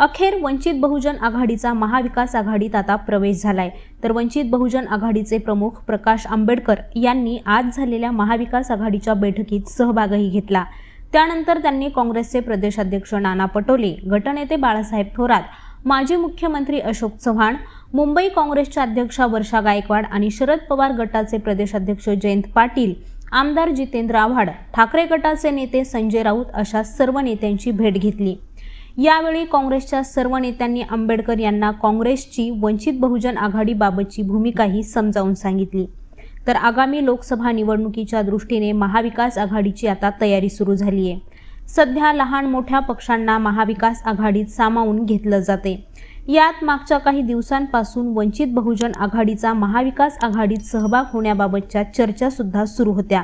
अखेर वंचित बहुजन आघाडीचा महाविकास आघाडीत आता प्रवेश झालाय. तर वंचित बहुजन आघाडीचे प्रमुख प्रकाश आंबेडकर यांनी आज झालेल्या महाविकास आघाडीच्या बैठकीत सहभागही घेतला. त्यानंतर त्यांनी काँग्रेसचे प्रदेशाध्यक्ष नाना पटोले गटनेते बाळासाहेब थोरात माजी मुख्यमंत्री अशोक चव्हाण मुंबई काँग्रेसच्या अध्यक्षा वर्षा गायकवाड आणि शरद पवार गटाचे प्रदेशाध्यक्ष जयंत पाटील आमदार जितेंद्र आव्हाड ठाकरे गटाचे नेते संजय राऊत अशा सर्व नेत्यांची भेट घेतली. यावेळी काँग्रेसच्या सर्व नेत्यांनी आंबेडकर यांना काँग्रेसची वंचित बहुजन आघाडीबाबतची भूमिकाही समजावून सांगितली. तर आगामी लोकसभा निवडणुकीच्या दृष्टीने महाविकास आघाडीची आता तयारी सुरू झाली आहे सध्या लहान मोठ्या पक्षांना महाविकास आघाडीत सामावून घेतलं जाते. यात मागच्या काही दिवसांपासून वंचित बहुजन आघाडीचा महाविकास आघाडीत सहभाग होण्याबाबतच्या चर्चा सुद्धा सुरू होत्या.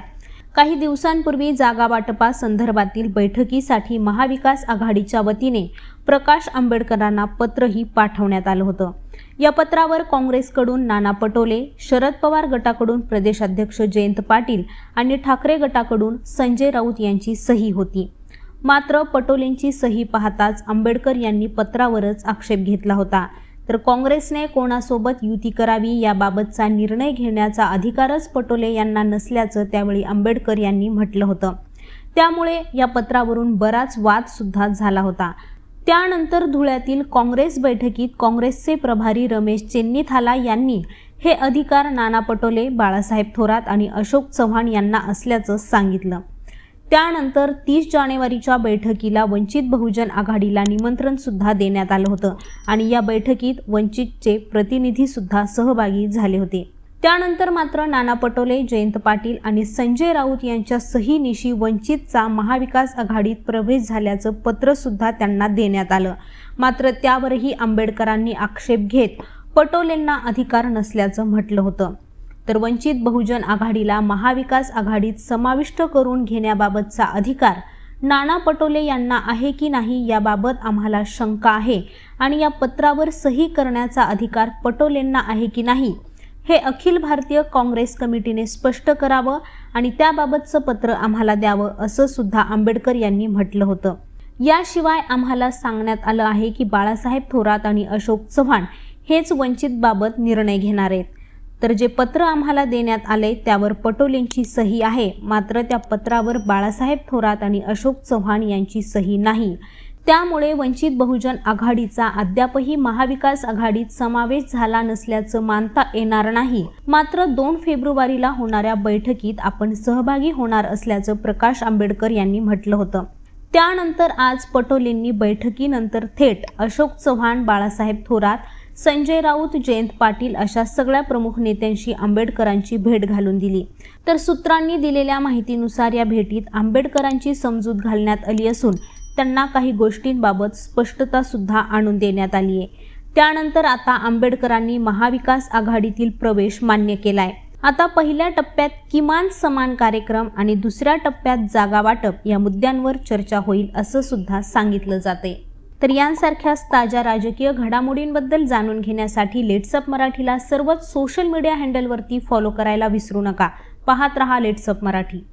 काही दिवसांपूर्वी जागा वाटपा संदर्भातील बैठकीसाठी महाविकास आघाडीच्या वतीने प्रकाश आंबेडकरांना पत्रही पाठवण्यात आलं होतं. या पत्रावर काँग्रेसकडून नाना पटोले शरद पवार गटाकडून प्रदेशाध्यक्ष जयंत पाटील आणि ठाकरे गटाकडून संजय राऊत यांची सही होती. मात्र पटोलेंची सही पाहताच आंबेडकर यांनी पत्रावरच आक्षेप घेतला होता. तर काँग्रेसने कोणासोबत युती करावी याबाबतचा निर्णय घेण्याचा अधिकारच पटोले यांना नसल्याचं त्यावेळी आंबेडकर यांनी म्हटलं होतं. त्यामुळे या पत्रावरून बराच वाद सुद्धा झाला होता. त्यानंतर धुळ्यातील काँग्रेस बैठकीत काँग्रेसचे प्रभारी रमेश चेन्नीथाला यांनी हे अधिकार नाना पटोले बाळासाहेब थोरात आणि अशोक चव्हाण यांना असल्याचं सांगितलं. त्यानंतर तीस जानेवारीच्या बैठकीला वंचित बहुजन आघाडीला निमंत्रण सुद्धा देण्यात आलं होतं आणि या बैठकीत वंचितचे प्रतिनिधी सुद्धा सहभागी झाले होते. त्यानंतर मात्र नाना पटोले जयंत पाटील आणि संजय राऊत यांच्या सहीनिशी वंचितचा महाविकास आघाडीत प्रवेश झाल्याचं पत्र सुद्धा त्यांना देण्यात आलं. मात्र त्यावरही आंबेडकरांनी आक्षेप घेत पटोलेंना अधिकार नसल्याचं म्हटलं होतं. तर वंचित बहुजन आघाडीला महाविकास आघाडीत समाविष्ट करून घेण्याबाबतचा अधिकार नाना पटोले यांना आहे की नाही याबाबत आम्हाला शंका आहे आणि या पत्रावर सही करण्याचा अधिकार पटोलेंना आहे की नाही हे अखिल भारतीय काँग्रेस कमिटीने स्पष्ट करावं आणि त्याबाबतचं पत्र आम्हाला द्यावं असं सुद्धा आंबेडकर यांनी म्हटलं होतं. याशिवाय आम्हाला सांगण्यात आलं आहे की बाळासाहेब थोरात आणि अशोक चव्हाण हेच वंचितबाबत निर्णय घेणार आहेत. तर जे पत्र आम्हाला देण्यात आले त्यावर पटोलेंची सही आहे. मात्र त्या पत्रावर बाळासाहेब थोरात आणि अशोक चव्हाण यांची सही नाही. त्यामुळे वंचित बहुजन आघाडीचा अद्यापही महाविकास आघाडीत समावेश झाला नसल्याचं मानता येणार नाही. मात्र दोन फेब्रुवारीला होणाऱ्या बैठकीत आपण सहभागी होणार असल्याचं प्रकाश आंबेडकर यांनी म्हटलं होतं. त्यानंतर आज पटोलेंनी बैठकीनंतर थेट अशोक चव्हाण बाळासाहेब थोरात संजय राऊत जयंत पाटील अशा सगळ्या प्रमुख नेत्यांशी आंबेडकरांची भेट घालून दिली. तर सूत्रांनी दिलेल्या माहितीनुसार या भेटीत आंबेडकरांची समजूत घालण्यात आली असून त्यांना काही गोष्टींबाबत स्पष्टता सुद्धा आणून देण्यात आली आहे. त्यानंतर आता आंबेडकरांनी महाविकास आघाडीतील प्रवेश मान्य केलाय. आता पहिल्या टप्प्यात किमान समान कार्यक्रम आणि दुसऱ्या टप्प्यात जागा वाटप या मुद्द्यांवर चर्चा होईल असं सुद्धा सांगितलं जाते तर यांसारख्याच ताज्या राजकीय घडामोडींबद्दल जाणून घेण्यासाठी लेट्सअप मराठीला सर्वच सोशल मीडिया हँडलवरती फॉलो करायला विसरू नका. पाहत रहा लेट्सअप मराठी.